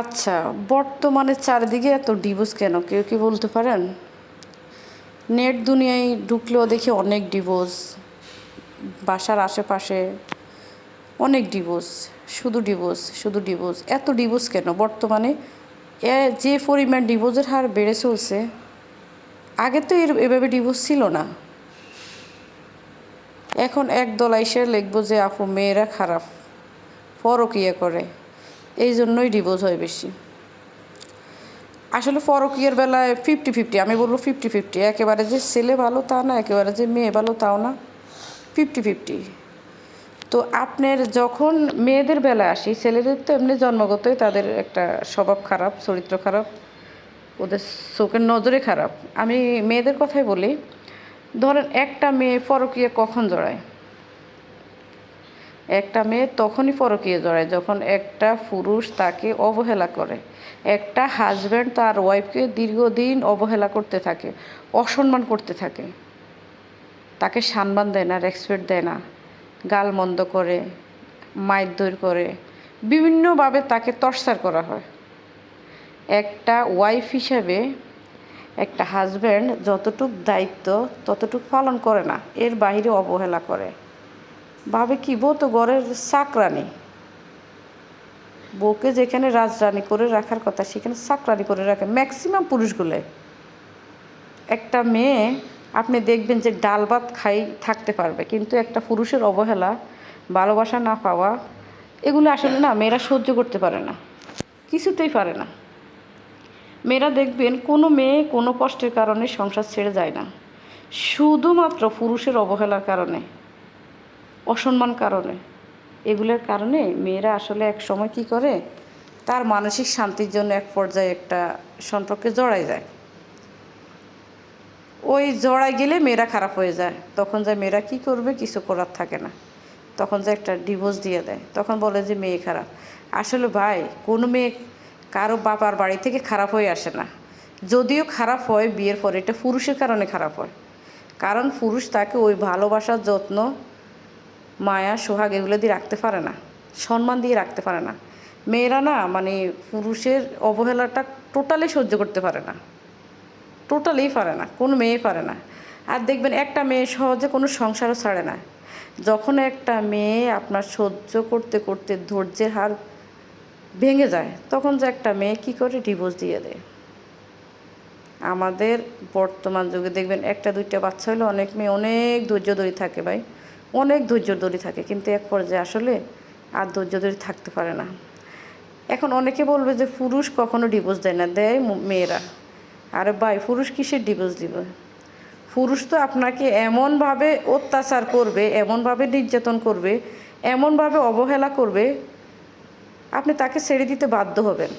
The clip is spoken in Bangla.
আচ্ছা বর্তমানে চারিদিকে এত ডিভোর্স কেন? কেউ কি বলতে পারেন? নেট দুনিয়ায় ঢুকলেও দেখি অনেক ডিভোর্স বাসার আশেপাশে অনেক ডিভোর্স শুধু ডিভোর্স শুধু ডিভোর্স এত ডিভোর্স কেন? বর্তমানে যে পরিমাণ ডিভোর্সের হার বেড়ে চলছে, আগে তো এর, এভাবে ডিভোর্স ছিল না। এখন এক দল আইসে লিখব যে, আপু, মেয়েরা খারাপ, পরকিয়া করে। এই জন্যই ডিভোর্স হয় বেশি। আসলে পরকীয়ার বেলায় ফিফটি ফিফটি আমি বলব ফিফটি ফিফটি একেবারে যে ছেলে ভালো তা না, একেবারে যে মেয়ে ভালো তাও না। ফিফটি ফিফটি তো আপনার যখন মেয়েদের বেলায় আসি ছেলেদের তো এমনি জন্মগতই তাদের একটা স্বভাব খারাপ, চরিত্র খারাপ, ওদের চোখের নজরে খারাপ। আমি মেয়েদের কথাই বলি, ধরেন একটা মেয়ে পরকীয়া কখন জড়ায়? একটা মেয়ে তখনই পরকীয়া জড়ায়, যখন একটা পুরুষ তাকে অবহেলা করে। একটা হাজব্যান্ড তার ওয়াইফকে দীর্ঘদিন অবহেলা করতে থাকে, অসম্মান করতে থাকে। তাকে সম্মান দেয় না রেসপেক্ট দেয় না। গাল মন্দ করে মারধর করে। বিভিন্নভাবে তাকে টর্চার করা হয়। একটা ওয়াইফ হিসাবে একটা হাজব্যান্ড যতটুক দায়িত্ব, ততটুক পালন করে না, এর বাইরে অবহেলা করে। ভাবে, কি বউ তো ঘরের চাকরানি? বউকে যেখানে রাজরানি করে রাখার কথা, সেখানে চাকরানি করে রাখে, ম্যাক্সিমাম পুরুষগুলো একটা মেয়ে, আপনি দেখবেন যে ডাল ভাত খাই, থাকতে পারবে, কিন্তু একটা পুরুষের অবহেলা, ভালোবাসা না পাওয়া, এগুলো আসলে না, মেয়েরা সহ্য করতে পারে না, কিছুতেই পারে না। মেয়েরা দেখবেন, কোনো মেয়ে কোনো কষ্টের কারণে সংসার ছেড়ে যায় না, শুধুমাত্র পুরুষের অবহেলার কারণে। অসম্মান কারণে। এগুলোর কারণে মেয়েরা আসলে এক সময় কী করে? তার মানসিক শান্তির জন্য এক পর্যায়ে একটা সম্পর্কে জড়াই যায়। ওই জড়ায় গেলে মেয়েরা খারাপ হয়ে যায়। তখন যে মেয়েরা কি করবে কিছু করার থাকে না। তখন যে একটা ডিভোর্স দিয়ে দেয়। তখন বলে যে মেয়ে খারাপ। আসলে ভাই, কোনো মেয়ে কারও বাবার বাড়ি থেকে খারাপ হয়ে আসে না। যদিও খারাপ হয়, বিয়ের পরে এটা পুরুষের কারণে খারাপ হয়। কারণ পুরুষ তাকে ওই ভালোবাসার যত্ন মায়া, সোহাগ এগুলো দিয়ে রাখতে পারে না, সম্মান দিয়ে রাখতে পারে না। মেয়েরা না মানে পুরুষের অবহেলাটা টোটালি সহ্য করতে পারে না। টোটালি পারে না, কোনো মেয়ে পারে না। আর দেখবেন একটা মেয়ে সহজে কোনো সংসারও ছাড়ে না। যখন একটা মেয়ে আপনার সহ্য করতে করতে ধৈর্যের হার ভেঙে যায়, তখন যে একটা মেয়ে কী করে ডিভোর্স দিয়ে দেয়? আমাদের বর্তমান যুগে দেখবেন একটা দুইটা বাচ্চা হলে অনেক মেয়ে অনেক ধৈর্য ধরে থাকে ভাই। অনেক ধৈর্য ধরে থাকে, কিন্তু এক পর্যায়ে আসলে আর ধৈর্য ধরে থাকতে পারে না। এখন অনেকে বলবে যে পুরুষ কখনো ডিভোর্স দেয় না, দেয় মেয়েরা। আরে ভাই, পুরুষ কিসের ডিভোর্স দিবে? পুরুষ তো আপনাকে এমনভাবে অত্যাচার করবে, এমনভাবে নির্যাতন করবে, এমনভাবে অবহেলা করবে, আপনি তাকে ছেড়ে দিতে বাধ্য হবেন।